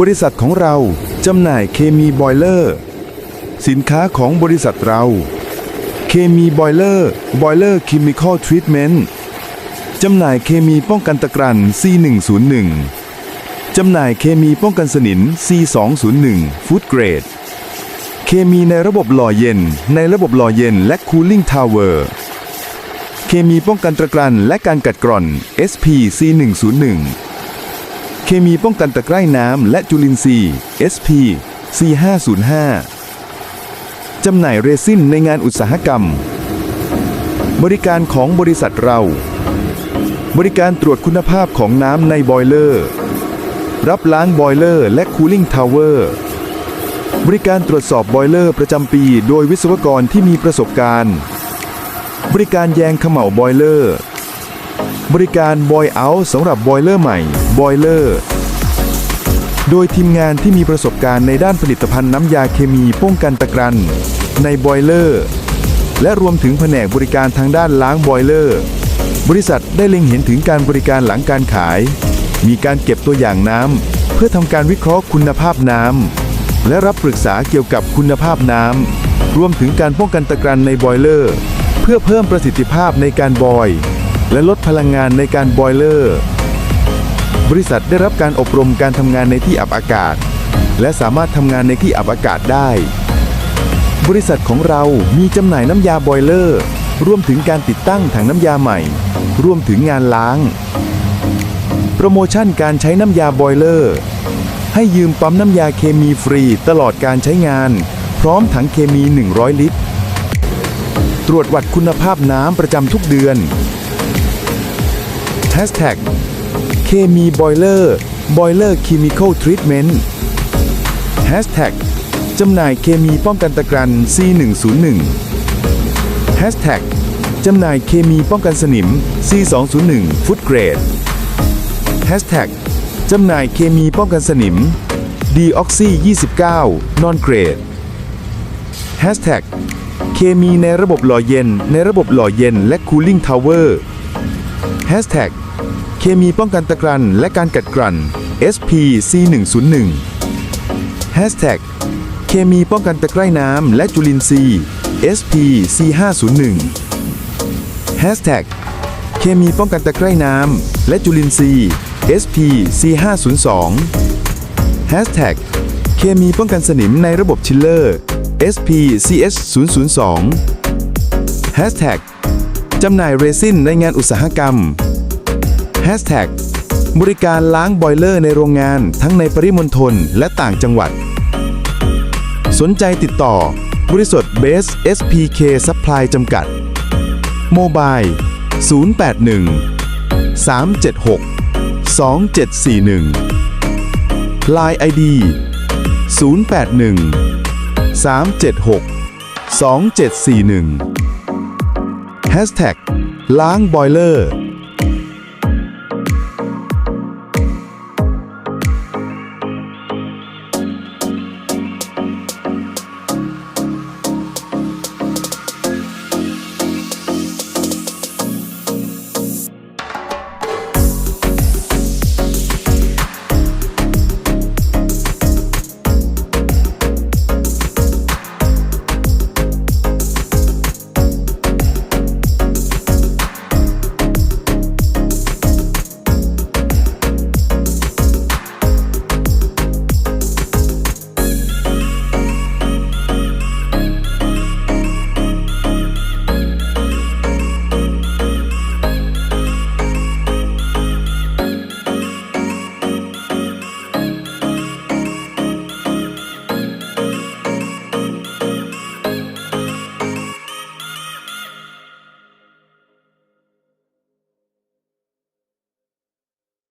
บริษัทของเราจำหน่ายเคมีบอยเลอร์ สินค้าของบริษัทเรา เคมีบอยเลอร์บอยเลอร์เคมีคอลทรีทเมนต์จำหน่ายเคมีป้องกันตะกรัน C101 จำหน่ายเคมีป้องกันสนิม C201 ฟู้ดเกรด เคมีในระบบหล่อเย็น ในระบบหล่อเย็นและคูลิ่งทาวเวอร์เคมีป้องกันตะกรันและการกัดกร่อน SP C101 เคมีป้องกันตะไคร่น้ำและจุลินทรีย์ SP C505 จำหน่ายเรซินในงานอุตสาหกรรม บริการของบริษัทเรา บริการตรวจคุณภาพของน้ำในบอยเลอร์ รับล้างบอยเลอร์และคูลิ่งทาวเวอร์ บริการตรวจสอบบอยเลอร์ประจำปี โดยวิศวกรที่มีประสบการณ์ บริการแยงเขม่าบอยเลอร์ บริการบอยเอาท์สำหรับบอยเลอร์ใหม่บอยเลอร์โดยทีมงานที่มีประสบการณ์ในด้านผลิตภัณฑ์น้ำยาเคมีป้องกันตะกรัน ในบอยเลอร์และรวมถึงแผนกบริการทางด้านล้างบอยเลอร์บริษัทได้เล็งเห็นถึงการบริการหลังการขาย มีการเก็บตัวอย่างน้ำเพื่อทำการวิเคราะห์คุณภาพน้ำและรับปรึกษาเกี่ยวกับคุณภาพน้ำรวมถึงการป้องกันตะกรันในบอยเลอร์ เพื่อเพิ่มประสิทธิภาพในการบอย และลดพลังงานในการบอยเลอร์ บริษัทได้รับการอบรมการทำงานในที่อับอากาศ และสามารถทำงานในที่อับอากาศได้ บริษัทของเรามีจำหน่ายน้ำยาบอยเลอร์รวมถึงการติดตั้งถังน้ำยาใหม่ รวมถึงงานล้าง โปรโมชั่นการใช้น้ำยาบอยเลอร์ ให้ยืมปั๊มน้ำยาเคมีฟรีตลอดการใช้งาน พร้อมถังเคมี 100 ลิตร ตรวจวัดคุณภาพน้ำประจำทุกเดือน Hashtag เคมีบอยเลอร์บอยเลอร์เคมีคอลทรีทเมนต์ Hashtag จำหน่ายเคมีป้องกันตะกรัน C101 Hashtag จำหน่ายเคมีป้องกันสนิม C201 ฟู้ดเกรด Hashtag จำหน่ายเคมีป้องกันสนิม Deoxy 29 Non Grade Hashtag เคมีในระบบหล่อเย็น ในระบบหล่อเย็นและ Cooling Tower Hashtag เคมีป้องกันตะกรันและการกัดกร่อน SPC101 h a s h เคมีป้องกันตะไคร่น้ำและจุลินทรีย์ SPC501 h a s h เคมีป้องกันตะไคร่น้ำและจุลินทรีย์ SPC502 h a s h เคมีป้องกันสนิมในระบบชิลเลอร์ SPCS002 h a s h จำหน่ายเรซินในงานอุตสาหกรรม Hashtag บริการล้างบอยเลอร์ในโรงงานทั้งในปริมณฑลและต่างจังหวัด สนใจติดต่อ บริษัทเบส SPK Supply จำกัด โมบาย 081 376 2741 Line ID 081 376 2741 Hashtag ล้างบอยเลอร์